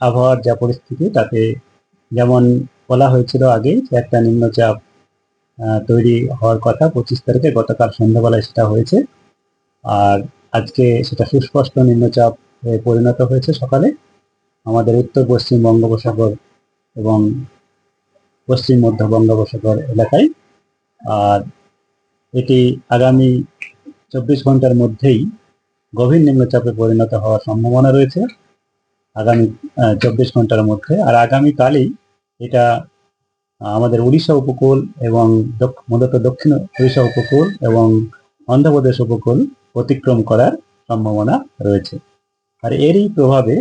আবহাওয়ার যা পরিস্থিতি, তাতে যেমন বলা হয়েছিল আগে একটা নিম্নচাপ তৈরি হওয়ার কথা পঁচিশ তারিখে গতকাল সন্ধ্যাবেলায় সেটা হয়েছে। আর আজকে সেটা সুস্পষ্ট নিম্নচাপ পরিণত হয়েছে সকালে। আমাদের উত্তর, পশ্চিম বঙ্গোপসাগর এবং পশ্চিম মধ্য বঙ্গোপসাগর এলাকায়। আর এটি আগামী চব্বিশ ঘণ্টার মধ্যেই গভীর নিম্নচাপে পরিণত হওয়ার সম্ভাবনা রয়েছে। আগামী চব্বিশ ঘণ্টার মধ্যে। আর আগামীকালই এটা আমাদের উড়িষ্যা উপকূল এবং মূলত দক্ষিণ উড়িষ্যা উপকূল এবং অন্ধ্রপ্রদেশ উপকূল অতিক্রম করার সম্ভাবনা রয়েছে। আর এরই প্রভাবে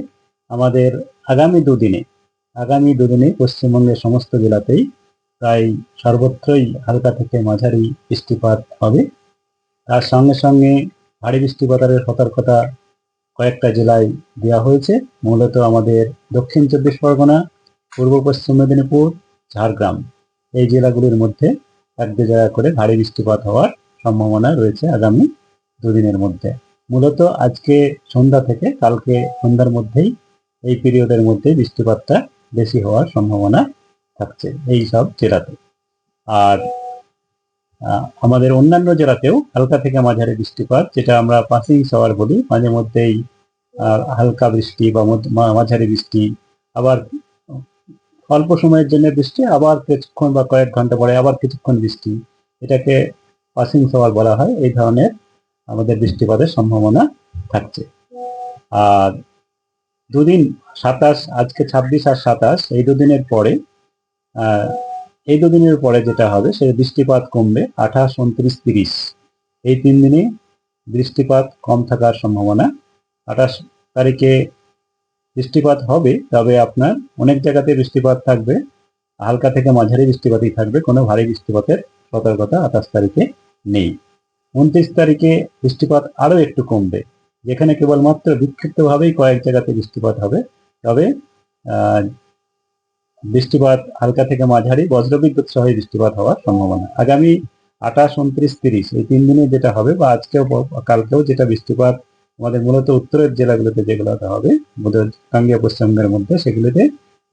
আমাদের আগামী দুদিনে আগামী দুদিনে পশ্চিমবঙ্গের সমস্ত জেলাতেই প্রায় সর্বত্রই হালকা থেকে মাঝারি বৃষ্টিপাত হবে। তার সঙ্গে সঙ্গে ভারী বৃষ্টিপাতের সতর্কতা কয়েকটা জেলায় দেওয়া হয়েছে। মূলত আমাদের দক্ষিণ চব্বিশ পরগনা, পূর্ব পশ্চিম মেদিনীপুর, ঝাড়গ্রাম। এই জেলাগুলির মধ্যে এক দু জায়গা করে ভারী বৃষ্টিপাত হওয়ার সম্ভাবনা রয়েছে আগামী দুদিনের মধ্যে। মূলত আজকে সন্ধ্যা থেকে কালকে সন্ধ্যার মধ্যেই এই পিরিয়ডের মধ্যে বৃষ্টিপাতটা বেশি হওয়ার সম্ভাবনা থাকছে এই সব জেলাতে। আর আমাদের অন্যান্য জেলাতেও হালকা থেকে মাঝারি বৃষ্টিপাত, যেটা আমরা পাসিং শাওয়ার বলি, মাঝে মধ্যেই হালকা বৃষ্টি বা মাঝারি বৃষ্টি, আবার অল্প সময়ের জন্য বৃষ্টি, আবার কিছুক্ষণ বা কয়েক ঘণ্টা পরে আবার কিছুক্ষণ বৃষ্টি, এটাকে পাসিং শাওয়ার বলা হয়। এই ধরনের আমাদের বৃষ্টিপাতের সম্ভাবনা থাকছে। আর দুদিন সাতাশ, আজকে ছাব্বিশ আর সাতাশ, এই দুদিনের পরে এই দুদিনের পরে যেটা হবে সে বৃষ্টিপাত কমবে আঠাশ, উনত্রিশ, তিরিশ। এই তিন দিনে বৃষ্টিপাত কম থাকার সম্ভাবনা। আঠাশ তারিখে বৃষ্টিপাত হবে, তবে আপনার অনেক জায়গাতে বৃষ্টিপাত থাকবে। হালকা থেকে মাঝারি বৃষ্টিপাতই থাকবে, কোনো ভারী বৃষ্টিপাতের সতর্কতা আঠাশ তারিখে নেই। উনত্রিশ তারিখে বৃষ্টিপাত আরও একটু কমবে, যেখানে কেবলমাত্র বিক্ষিপ্তভাবেই কয়েক জায়গাতে বৃষ্টিপাত হবে। তবে বৃষ্টিপাত হালকা থেকে মাঝারি, বজ্রবিদ্যুৎ সহ বৃষ্টিপাত হওয়ার সম্ভাবনা। আগামী আঠাশ, উনত্রিশ, তিরিশ, এই তিন দিনে যেটা হবে বা আজকেও কালকেও যেটা বৃষ্টিপাত আমাদের মূলত উত্তরের জেলাগুলোতে যেগুলোতে হবে গাঙ্গীয় পশ্চিমবঙ্গের মধ্যে সেগুলোতে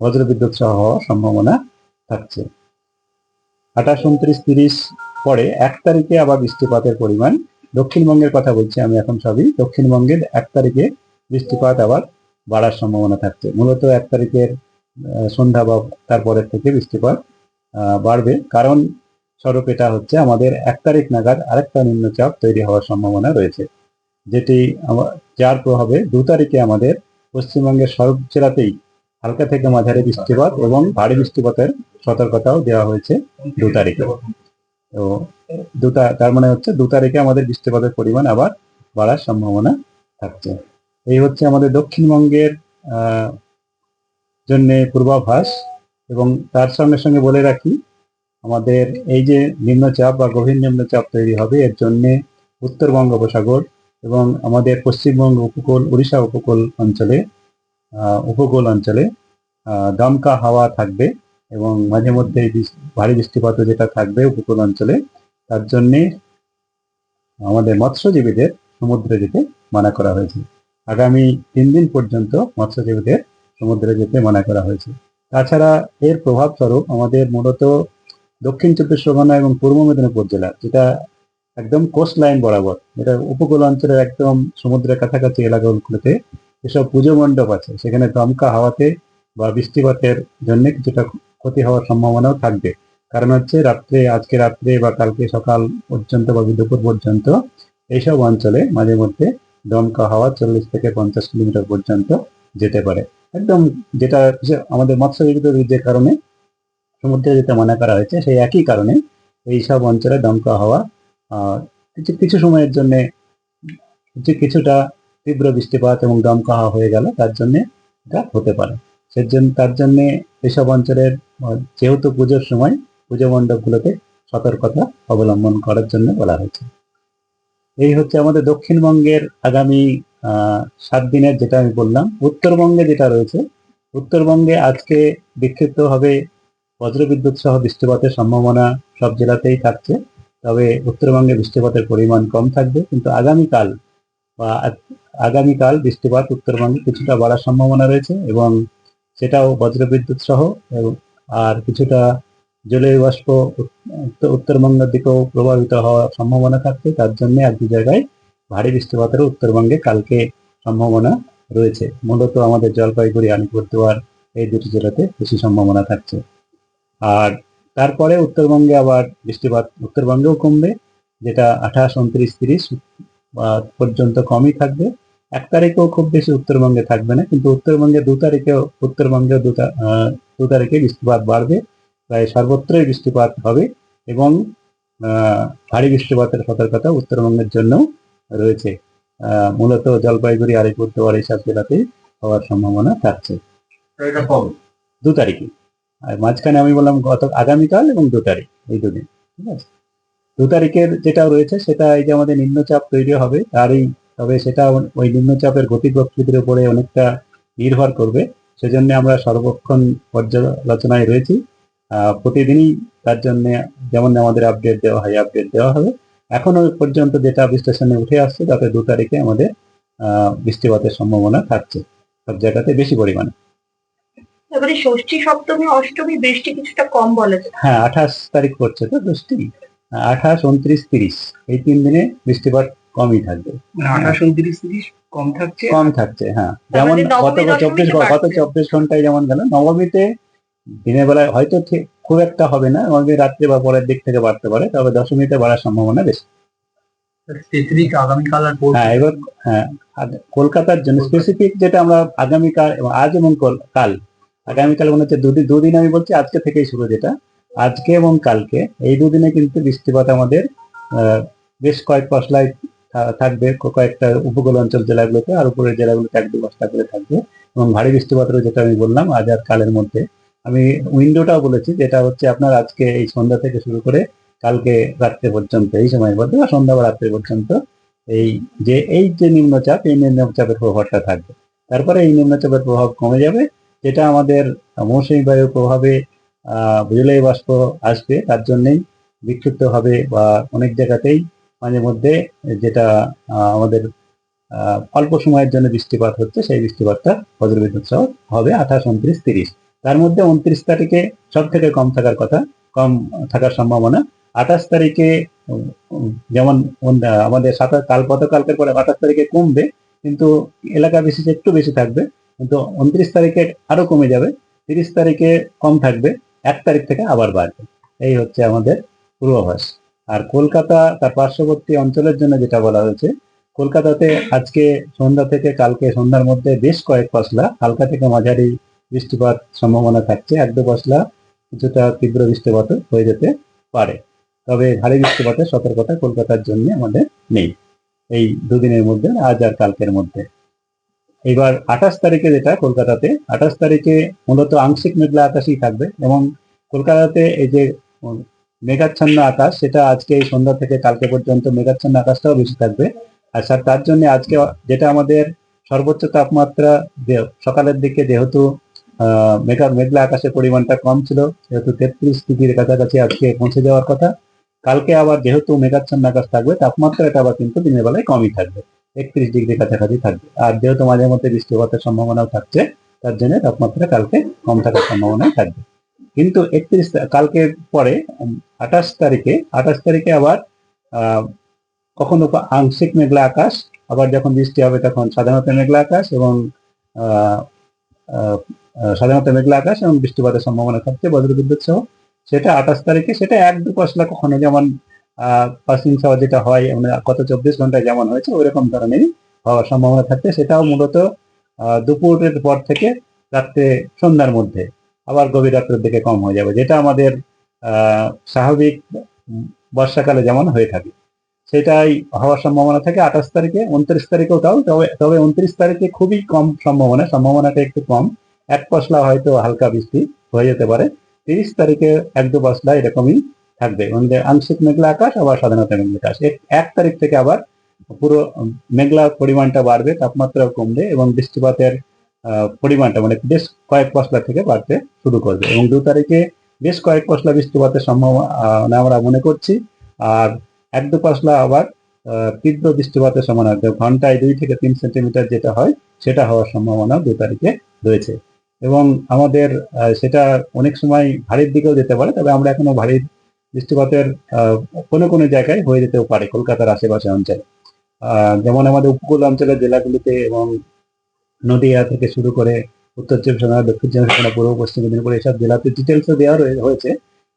বজ্রবিদ্যুৎ সহ হওয়ার সম্ভাবনা থাকছে। আঠাশ, উনত্রিশ, তিরিশ পরে এক তারিখে আবার বৃষ্টিপাতের পরিমাণ। দক্ষিণবঙ্গের কথা বলছি আমি এখন সবই। দক্ষিণবঙ্গের এক তারিখে বৃষ্টিপাত আবার বাড়ার সম্ভাবনা থাকছে। মূলত এক তারিখের সন্ধ্যা বা তারপরের থেকে বৃষ্টিপাত বাড়বে। কারণ স্বরূপ এটা হচ্ছে আমাদের এক তারিখ নাগাদ আরেকটা নিম্নচাপ তৈরি হওয়ার সম্ভাবনা রয়েছে, যেটি যার প্রভাবে দু তারিখে আমাদের পশ্চিমবঙ্গের সব জেলাতেই হালকা থেকে মাঝারি বৃষ্টিপাত এবং ভারী বৃষ্টিপাতের সতর্কতাও দেওয়া হয়েছে দু তারিখে। তো দুটা তার মানে হচ্ছে দু তারিখে আমাদের বৃষ্টিপাতের পরিমাণ আবার বাড়ার সম্ভাবনা থাকছে। এই হচ্ছে আমাদের দক্ষিণবঙ্গের জন্য পূর্বাভাস এবং তার সঙ্গে সঙ্গে বলে রাখি, আমাদের এই যে নিম্নচাপ বা গভীর নিম্নচাপ তৈরি হবে, এর জন্যে উত্তর বঙ্গোপসাগর এবং আমাদের পশ্চিমবঙ্গ উপকূল উড়িষ্যা উপকূল অঞ্চলে উপকূল অঞ্চলে দমকা হাওয়া থাকবে এবং মাঝে মধ্যে ভারী বৃষ্টিপাত যেটা থাকবে উপকূল অঞ্চলে, তার জন্যে আমাদের মৎস্যজীবীদের সমুদ্রে যেতে মানা করা হয়েছে। আগামী তিন দিন পর্যন্ত মৎস্যজীবীদের সমুদ্রে যেতে মানা করা হয়েছে। তাছাড়া এর প্রভাবস্বরূপ আমাদের মূলত দক্ষিণ চব্বিশ পরগনা এবং পূর্ব মেদিনীপুর জেলা, যেটা একদম কোস্ট লাইন বরাবর, যেটা উপকূল অঞ্চলের একদম সমুদ্রের কাছাকাছি এলাকাগুলোতে যেসব পুজো মণ্ডপ আছে। সেখানে দমকা হাওয়াতে বা বৃষ্টিপাতের জন্য কিছুটা ক্ষতি হওয়ার সম্ভাবনাও থাকবে। কারণ হচ্ছে রাত্রে, আজকে রাত্রে বা কালকে সকাল পর্যন্ত বা দুপুর পর্যন্ত এইসব অঞ্চলে মাঝে মধ্যে দমকা হাওয়া চল্লিশ থেকে পঞ্চাশ কিলোমিটার পর্যন্ত যেতে পারে। একদম যেটা আমাদের মৎস্যজীবীদের যে কারণে সমুদ্রে যেতে মানা করা হয়েছে, সেই একই কারণে এইসব অঞ্চলে দমকা হাওয়া কিছু কিছু সময়ের জন্যে কিছু কিছুটা তীব্র বৃষ্টিপাত এবং দমকা হাওয়া হয়ে গেল, তার জন্যে এটা হতে পারে। সেজন্য তার জন্য এইসব অঞ্চলের, যেহেতু পুজোর সময় পুজো মণ্ডপগুলোতে সতর্কতা অবলম্বন করার জন্য বলা হয়েছে। এই হচ্ছে আমাদের দক্ষিণবঙ্গের আগামী সাত দিনের যেটা আমি বললাম, উত্তরবঙ্গে যেটা রয়েছে, উত্তরবঙ্গে আজকে বিক্ষিপ্তভাবে বজ্রবিদ্যুৎ সহ বৃষ্টিপাতের সম্ভাবনা সব জেলাতেই থাকছে, তবে উত্তরবঙ্গে বৃষ্টিপাতের পরিমাণ কম থাকবে, কিন্তু আগামীকাল বা আগ- আগামীকাল বৃষ্টিপাত উত্তরবঙ্গে কিছুটা বাড়ার সম্ভাবনা রয়েছে এবং সেটাও বজ্রবিদ্যুৎ সহ আর কিছুটা জলীয় বাষ্প উত্তরবঙ্গের দিকেও প্রভাবিত হওয়ার সম্ভাবনা থাকছে, তার জন্য এক দু জায়গায় ভারী বৃষ্টিপাতেরও উত্তরবঙ্গে কালকে সম্ভাবনা রয়েছে। মূলত আমাদের জলপাইগুড়ি আলিপুরদুয়ার এই দুটি জেলাতে বেশি সম্ভাবনা থাকছে। আর তারপরে উত্তরবঙ্গে আবার বৃষ্টিপাত, উত্তরবঙ্গেও কমবে, যেটা আঠাশ, উনত্রিশ, তিরিশ পর্যন্ত কমই থাকবে। এক তারিখেও খুব বেশি উত্তরবঙ্গে থাকবে না, কিন্তু উত্তরবঙ্গে দু তারিখেও উত্তরবঙ্গে দু তারিখে বৃষ্টিপাত বাড়বে, প্রায় সর্বত্রই বৃষ্টিপাত হবে এবং ভারী বৃষ্টিপাতের সতর্কতা উত্তরবঙ্গের জন্য রয়েছে। মূলত জলপাইগুড়ি আলিপুরদুয়ার এইসব জেলাতে হওয়ার সম্ভাবনা থাকছে। দু তারিখে। আর মাঝখানে আমি বললাম গত আগামীকাল এবং দু তারিখ এই দুদিন ঠিক আছে? দু তারিখের যেটা রয়েছে সেটা এই যে আমাদের নিম্নচাপ তৈরি হবে তারই তবে সেটা ওই নিম্নচাপের গতি প্রকৃতির উপরে অনেকটা নির্ভর করবে। সেজন্য আমরা সর্বক্ষণ পর্যালোচনায় রয়েছি। আহ, প্রতিদিনই তার জন্য যেমন আমাদের আপডেট দেওয়া হয় আপডেট দেওয়া হবে। এখনও পর্যন্ত যেটা বিশ্লেষণে উঠে আসছে যাতে দু তারিখে আমাদের আহ, বৃষ্টিপাতের সম্ভাবনা থাকছে সব জায়গাতে বেশি পরিমাণে। এবারে ষষ্ঠী সপ্তমী অষ্টমী বৃষ্টি কিছুটা কম বলা যায়। হ্যাঁ আঠাশ তারিখ পড়ছে তো দশটি আঠাশ উনত্রিশ তিরিশ এই তিন দিনে বৃষ্টিপাত কমই থাকবে। মানে আঠাশ উনত্রিশ তিরিশ কম থাকছে? কম থাকছে হ্যাঁ। যেমন মানে গত চব্বিশ গত চব্বিশ ঘন্টায় যেমন গেল নবমীতে দিনের বেলায় হয়তো খুব একটা হবে না নবমী রাত্রে বা পরের দিক থেকে বাড়তে পারে তবে দশমীতে বাড়ার সম্ভাবনা বেশি। আগামীকাল আর হ্যাঁ এবার হ্যাঁ কলকাতার জন্য স্পেসিফিক যেটা আমরা আগামীকাল এবং আজ এবং কাল আগামীকাল মনে হচ্ছে দুদিন দুদিন আমি বলছি আজকে থেকেই শুরু যেটা আজকে এবং কালকে এই দুদিনে কিন্তু বৃষ্টিপাত আমাদের আহ, বেশ কয়েক পশলায় থাকবে কয়েকটা উপকূল অঞ্চল জেলাগুলোতে আর উপরের জেলাগুলোতে এক দু বস্তা করে থাকবে এবং ভারী বৃষ্টিপাতেরও যেটা আমি বললাম আজ আর কালের মধ্যে। আমি উইন্ডোটাও বলেছি, যেটা হচ্ছে আপনার আজকে এই সন্ধ্যা থেকে শুরু করে কালকে রাত্রে পর্যন্ত, এই সময়ের মধ্যে, বা সন্ধ্যা বা রাত্রে পর্যন্ত এই যে এই যে নিম্নচাপ, এই নিম্নচাপের প্রভাবটা থাকবে। তারপরে এই নিম্নচাপের প্রভাব কমে যাবে, যেটা আমাদের মৌসুমী বায়ুর প্রভাবে জলীয় বাষ্প আসবে, তার জন্যেই বিক্ষিপ্ত হবে বা অনেক জায়গাতেই মাঝে মধ্যে যেটা আমাদের অল্প সময়ের জন্য বৃষ্টিপাত হচ্ছে, সেই বৃষ্টিপাতটা বজ্রবিদ্যুৎ সহ হবে আঠাশ, উনত্রিশ, তিরিশ। তার মধ্যে উনত্রিশ তারিখে সব থেকে কম থাকার কথা, কম থাকার সম্ভাবনা। আঠাশ তারিখে, যেমন আমাদের সাতাশ, কাল গতকালকের পরে আঠাশ তারিখে কমবে, কিন্তু এলাকা বিশেষে একটু বেশি থাকবে, কিন্তু উনত্রিশ তারিখে আরও কমে যাবে, তিরিশ তারিখে কম থাকবে, এক তারিখ থেকে আবার বাড়বে। এই হচ্ছে আমাদের পূর্বাভাস। আর কলকাতা, তার পার্শ্ববর্তী অঞ্চলের জন্য যেটা বলা হয়েছে, কলকাতাতে আজকে সন্ধ্যা থেকে কালকে সন্ধ্যার মধ্যে বেশ কয়েক পশলা হালকা থেকে মাঝারি বৃষ্টিপাত সম্ভাবনা থাকছে এক দু পশলা কিছুটা তীব্র বৃষ্টিপাত হয়ে যেতে পারে। তবে ভারী বৃষ্টিপাতের সতর্কতা কলকাতার জন্য আমাদের নেই। এই দুদিনের মধ্যে, আজ আর কালকের মধ্যে। এবার আঠাশ তারিখে যেটা কলকাতাতে, আঠাশ তারিখে মূলত আংশিক মেঘলা আকাশই থাকবে এবং কলকাতাতে এই যে মেঘাচ্ছন্ন আকাশ, সেটা আজকে এই সন্ধ্যা থেকে কালকে পর্যন্ত মেঘাচ্ছন্ন আকাশটাও বেশি থাকবে। আর স্যার তার জন্য আজকে যেটা আমাদের সর্বোচ্চ তাপমাত্রা সকালের দিকে যেহেতু মেঘা মেঘলা আকাশের পরিমাণটা কম ছিল, যেহেতু তেত্রিশ ডিগ্রির কাছাকাছি আজকে পৌঁছে যাওয়ার কথা। কালকে আবার যেহেতু মেঘাচ্ছন্ন আকাশ থাকবে, তাপমাত্রাটা আবার কিন্তু দিনের বেলায় কমই থাকবে, একত্রিশ ডিগ্রি কাছাকাছি থাকবে। আর যেহেতু মাঝে মধ্যে বৃষ্টিপাতের সম্ভাবনাও থাকছে, তার জন্য তাপমাত্রা কালকে কম থাকার সম্ভাবনাই থাকবে। কিন্তু একত্রিশ কালকে পরে আঠাশ তারিখে আঠাশ তারিখে আবার কখনো আংশিক মেঘলা আকাশ, আবার যখন বৃষ্টি হবে তখন সাধারণত মেঘলা আকাশ এবং সাধারণত মেঘলা আকাশ এবং বৃষ্টিপাতের সম্ভাবনা থাকছে বজ্রবিদ্যুৎ সহ। সেটা আঠাশ তারিখে, সেটা এক দু পশলা কখনো যেমন পাসিং সহ যেটা হয় মানে গত চব্বিশ ঘন্টায় যেমন হয়েছে ওই রকম ধরনেরই হওয়ার সম্ভাবনা থাকছে। সেটাও মূলত দুপুরের পর থেকে রাত্রে সন্ধ্যার মধ্যে, আবার গভীর রাত্রের দিকে কম হয়ে যাবে, যেটা আমাদের স্বাভাবিক বর্ষাকালে যেমন হয়ে থাকে। সেটাই হওয়ার সম্ভাবনা থাকে আঠাশ তারিখে, উনত্রিশ তারিখেও তাও, তবে তবে উনত্রিশ তারিখে খুবই কম সম্ভাবনা, সম্ভাবনাটা একটু কম। এক পশলা হয়তো হালকা বৃষ্টি হয়ে যেতে পারে। তিরিশ তারিখে এক দু পশলা এরকমই থাকবে। আংশিক মেঘলা আকাশ আবার সাধারণত মেঘলা আকাশ। এক- তারিখ থেকে আবার পুরো উম, মেঘলা পরিমাণটা বাড়বে তাপমাত্রাও কমবে এবং বৃষ্টিপাতের পরিমাণটা মানে বেশ কয়েক পশলা থেকে বাড়তে শুরু করবে। এবং দু তারিখে বেশ কয়েক পশলা বৃষ্টিপাতের সম্ভাবনা আমরা মনে করছি। আর এক দু পশলা আবার তীব্র বৃষ্টিপাতের সম্ভাবনা ঘন্টায় দুই থেকে তিন সেন্টিমিটার যেটা হয় সেটা হওয়ার সম্ভাবনা দু তারিখে রয়েছে। এবং আমাদের সেটা অনেক সময় ভারীর দিকেও যেতে পারে, তবে আমরা এখনও ভারী বৃষ্টিপাতের কোনো কোনো জায়গায় হয়ে যেতেও পারে কলকাতার আশেপাশে অঞ্চলে। যেমন আমাদের উপকূল অঞ্চলের জেলাগুলিতে এবং নদীয়া থেকে শুরু করে উত্তর চব্বিশ পরগনা, দক্ষিণ চব্বিশ পরগনা, পূর্ব পশ্চিম মেদিনীপুর এসব জেলাতে ডিটেলসও দেওয়া হয়েছে।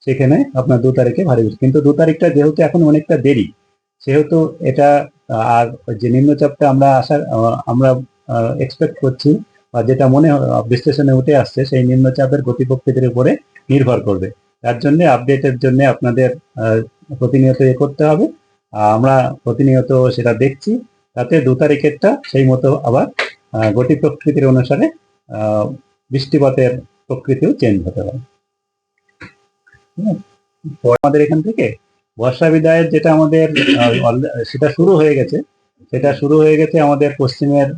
সেখানে আপনার দু তারিখে ভারী বৃষ্টি। কিন্তু দু তারিখটা যেহেতু এখন অনেকটা দেরি, সেহেতু এটা আর যে নিম্নচাপটা আমরা আসার আমরা এক্সপেক্ট করছি যেটা মনে বিশ্লেষণে উঠে আসছে, সেই নিম্নচাপের গতি প্রকৃতির উপরে নির্ভর করবে। তার জন্য আপডেটের জন্য আপনাদের প্রতিনিয়ত এ করতে হবে। আমরা প্রতিনিয়ত সেটা দেখছি। তাতে দু তারিখেরটা সেই মতো আবার গতি প্রকৃতির অনুসারে বৃষ্টিপাতের প্রকৃতিও চেঞ্জ হতে পারে। আমাদের এখান থেকে বর্ষা বিদায়ের যেটা আমাদের সেটা শুরু হয়ে গেছে। সেটা শুরু হয়ে গেছে আমাদের পশ্চিমের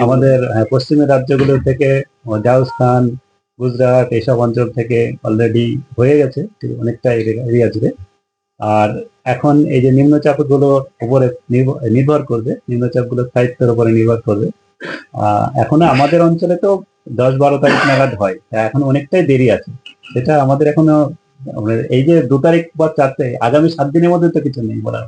আমাদের পশ্চিমের রাজ্যগুলো থেকে রাজস্থান, গুজরাট এইসব অঞ্চল থেকে অলরেডি হয়ে গেছে অনেকটা এরিয়া জুড়ে আর এখন এই যে নিম্নচাপগুলোর উপরে নির্ভ- নির্ভর করবে নিম্নচাপগুলোর স্থায়িত্বের উপরে নির্ভর করবে। এখনও আমাদের অঞ্চলে তো দশ বারো তারিখ নাগাদ হয় এখন অনেকটাই দেরি আছে। সেটা আমাদের এখনও মানে এই যে দু তারিখ বা চার তারিখ আগামী সাত দিনের মধ্যে তো কিছু নেই বলার।